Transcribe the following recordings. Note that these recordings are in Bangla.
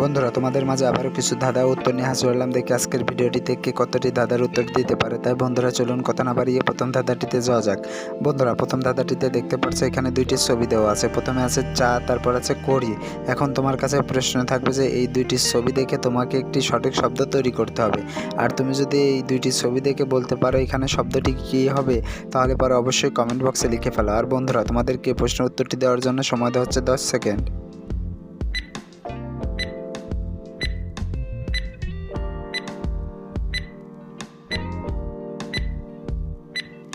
বন্ধুরা, তোমাদের মাঝে আবারও কিছু ধাঁধা উত্তর নিয়ে হাজির হলাম। দেখি আজকের ভিডিওটিতে কে কতটি ধাঁধার উত্তর দিতে পারে। তাই বন্ধুরা, চলুন কথা না বাড়িয়ে প্রথম ধাঁধাটিতে যাওয়া যাক। বন্ধুরা, প্রথম ধাঁধাটিতে দেখতে পাচ্ছ এখানে দুইটি ছবি দেওয়া আছে। প্রথমে আছে চা, তারপর আছে কড়ি। এখন তোমার কাছে প্রশ্ন থাকবে যে, এই দুইটি ছবি দেখে তোমাকে একটি সঠিক শব্দ তৈরি করতে হবে। আর তুমি যদি এই দুইটি ছবি দেখে বলতে পারো এখানে শব্দটি কী হবে, তাহলে পরে অবশ্যই কমেন্ট বক্সে লিখে ফেলো। আর বন্ধুরা, তোমাদেরকে প্রশ্ন উত্তরটি দেওয়ার জন্য সময় দেওয়া হচ্ছে দশ সেকেন্ড।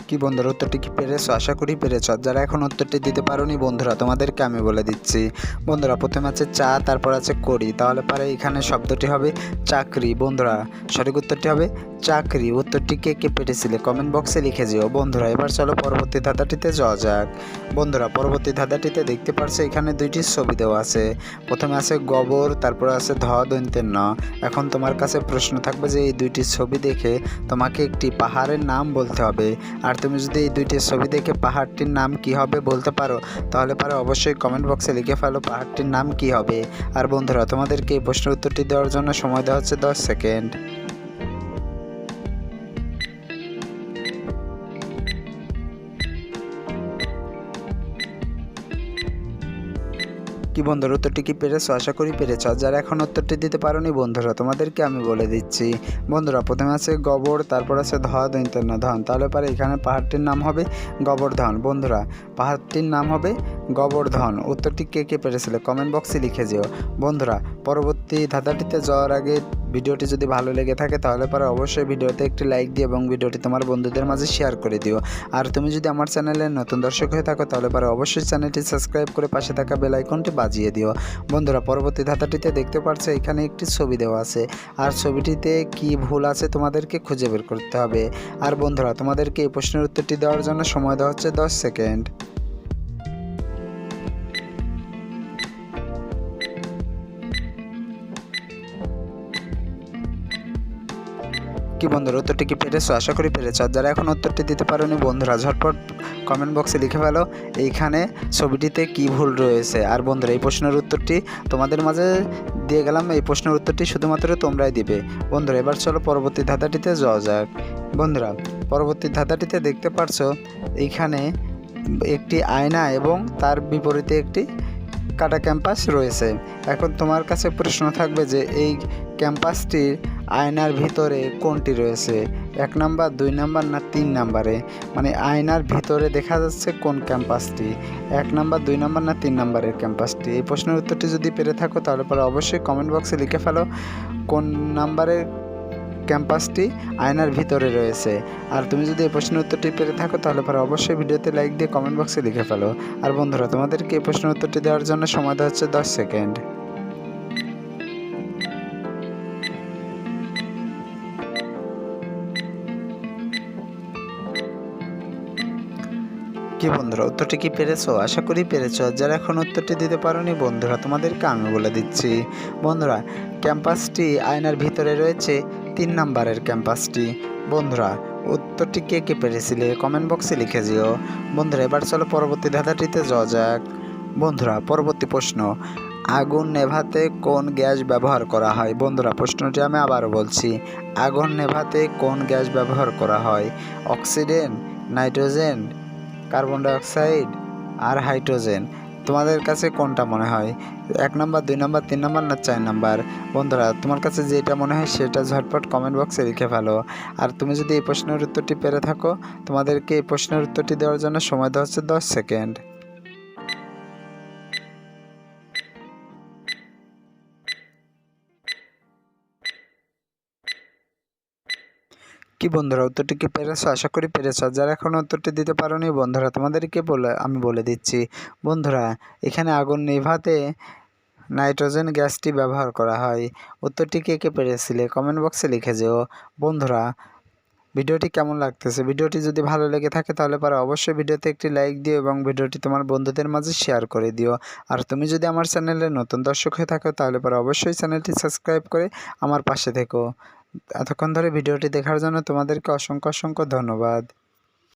কি বন্ধুরা, উত্তরটি কি পেরেছ? আশা করি পেরেছ। যারা এখন উত্তরটি দিতে পারোনি বন্ধুরা, তোমাদেরকে আমি বলে দিচ্ছি। বন্ধুরা, প্রথমে আছে চা, তারপর আছে করি তাহলে পারে এখানে শব্দটি হবে চাকরি। বন্ধুরা, সঠিক উত্তরটি হবে চাকরি। উত্তরটি কে কে পেটেছিলে কমেন্ট বক্সে লিখে যেও। বন্ধুরা, এবার চলো পরবর্তী ধাঁধাটিতে যাওয়া যাক। বন্ধুরা, পরবর্তী ধাঁধাটিতে দেখতে পারছ এখানে দুইটি ছবি দেওয়া আছে। প্রথমে আছে গোবর, তারপর আছে ধ দন্তের ন। এখন তোমার কাছে প্রশ্ন থাকবে যে এই দুইটি ছবি দেখে তোমাকে একটি পাহাড়ের নাম বলতে হবে। আর তুমি যদি এই দুইটি ছবি দেখে পাহাড়টির নাম কি হবে বলতে পারো, তাহলে পারো অবশ্যই কমেন্ট বক্সে লিখে ফেলো পাহাড়টির নাম কি হবে। আর বন্ধুরা, তোমাদেরকে এই প্রশ্নের উত্তরটি দেওয়ার জন্য সময় দেওয়া হচ্ছে দশ সেকেন্ড কি বন্ধুর উত্তরটি কি পেরেছ? আশা করি পেরেছ। যারা এখন উত্তরটি দিতে পারোনি বন্ধুরা, তোমাদেরকে আমি বলে দিচ্ছি। বন্ধুরা, প্রথমে আছে গবর, তারপর আছে ধ দৈন্তন্য ধন। তাহলে পরে এখানে পাহাড়টির নাম হবে গোবর্ধন বন্ধুরা, পাহাড়টির নাম হবে গোবর্ধন। উত্তরটি কে কে পেরেছিল? কমেন্ট বক্সে লিখে যেও। বন্ধুরা, পরবর্তী ধাঁধাটিতে যাওয়ার আগে ভিডিওটি যদি ভালো লেগে থাকে, তাহলে পরে অবশ্যই ভিডিওতে একটি লাইক দিও এবং ভিডিওটি তোমার বন্ধুদের মাঝে শেয়ার করে দিও। আর তুমি যদি আমার চ্যানেলে নতুন দর্শক হয়ে থাকো, তাহলে পরে অবশ্যই চ্যানেলটি সাবস্ক্রাইব করে পাশে থাকা বেল আইকনটি বাজিয়ে দিও। বন্ধুরা, পরবর্তী ধাঁধাটিতে দেখতে পাচ্ছ এখানে একটি ছবি দেওয়া আছে। আর ছবিটিতে কি ভুল আছে তোমাদেরকে খুঁজে বের করতে হবে। আর বন্ধুরা, তোমাদেরকে এই প্রশ্নের উত্তরটি দেওয়ার জন্য সময় দেওয়া হচ্ছে দশ সেকেন্ড। কি বন্ধুরা উত্তরটি কি পেরেছ? আশা করি পেরেছ। যারা এখন উত্তরটি দিতে পারোনি, বন্ধুরা ঝটপট কমেন্ট বক্সে লিখে ফেলো। এইখানে ছবিটিতে কি ভুল রয়েছে? আর বন্ধুরা, এই প্রশ্নের উত্তরটি তোমাদের মাঝে দিয়ে গেলাম। এই প্রশ্নের উত্তরটি শুধুমাত্র তোমরাই দিবে। বন্ধুরা, এবার চলো পরবর্তী ধাঁধাটিতে যাওয়া যাক। বন্ধুরা, পরবর্তী ধাঁধাটিতে দেখতে পারছ, এইখানে একটি আয়না এবং তার বিপরীতে একটি কাটা ক্যাম্পাস রয়েছে। এখন তোমার কাছে প্রশ্ন থাকবে যে এই ক্যাম্পাসটির আয়নার ভিতরে কোনটি রয়েছে? এক নাম্বার, দুই নাম্বার না তিন নাম্বারে? মানে আয়নার ভিতরে দেখা যাচ্ছে কোন ক্যাম্পাসটি? এক নাম্বার, দুই নাম্বার না তিন নাম্বারের ক্যাম্পাসটি? এই প্রশ্নের উত্তরটি যদি পেরে থাকো তাহলে পরে অবশ্যই কমেন্ট বক্সে লিখে ফেলো কোন নাম্বারের ক্যাম্পাসটি আয়নার ভিতরে রয়েছে। আর তুমি যদি এই প্রশ্নের উত্তরটি পেরে থাকো, তাহলে পরে অবশ্যই ভিডিওতে লাইক দিয়ে কমেন্ট বক্সে লিখে ফেলো। আর বন্ধুরা, তোমাদেরকে এই প্রশ্নের উত্তরটি দেওয়ার জন্য সময় দেওয়া হচ্ছে দশ সেকেন্ড। কি বন্ধুরা, উত্তরটি কি পেরেছ? আশা করি পেরেছ। যারা এখন উত্তরটি দিতে পারোনি, বন্ধুরা, তোমাদেরকে আমি বলে দিচ্ছি। বন্ধুরা, ক্যাম্পাসটি আয়নার ভিতরে রয়েছে। তিন নাম্বারের ক্যাম্পাসটি। বন্ধুরা, উত্তরটি কে কে পেরেছিলে কমেন্ট বক্সে লিখে যেও বন্ধুরা, এবার চলো পরবর্তী ধাঁধাটিতে যাওয়া যাক। বন্ধুরা, পরবর্তী প্রশ্ন, আগুন নেভাতে কোন গ্যাস ব্যবহার করা হয়? বন্ধুরা, প্রশ্নটি আমি আবারও বলছি, আগুন নেভাতে কোন গ্যাস ব্যবহার করা হয়? অক্সিজেন নাইট্রোজেন, কার্বন ডাইঅক্সাইড, আর হাইড্রোজেন। তোমাদের কাছে কোনটা মনে হয়? এক নাম্বার, দুই নাম্বার, তিন নাম্বার না চার নাম্বার? বন্ধুরা, তোমার কাছে যেটা মনে হয় সেটা ঝটপট কমেন্ট বক্সে লিখে ফেলো। আর তুমি যদি এই প্রশ্নের উত্তরটি পেরে থাকো, তোমাদেরকে এই প্রশ্নের উত্তরটি দেওয়ার জন্য সময় দেওয়া হচ্ছে দশ সেকেন্ড। কি বন্ধুরা উত্তরটি কি পেরেছ? আশা করি পেরেছ। যারা এখন উত্তরটি দিতে পারোনি, বন্ধুরা তোমাদেরকে বলে, আমি বলে দিচ্ছি। বন্ধুরা, এখানে আগুন নিভাতে নাইট্রোজেন গ্যাসটি ব্যবহার করা হয়। উত্তরটি কে কে পেরেছিলে? কমেন্ট বক্সে লিখে যেও। বন্ধুরা, ভিডিওটি কেমন লাগতেছে? ভিডিওটি যদি ভালো লেগে থাকে তাহলে পরে অবশ্যই ভিডিওতে একটি লাইক দিও এবং ভিডিওটি তোমার বন্ধুদের মাঝে শেয়ার করে দিও। আর তুমি যদি আমার চ্যানেলে নতুন দর্শক হয়ে থাকো তাহলে পরে অবশ্যই চ্যানেলটি সাবস্ক্রাইব করে আমার পাশে থেকো। এতক্ষণ ধরে ভিডিওটি দেখার জন্য তোমাদেরকে অসংখ্য অসংখ্য ধন্যবাদ।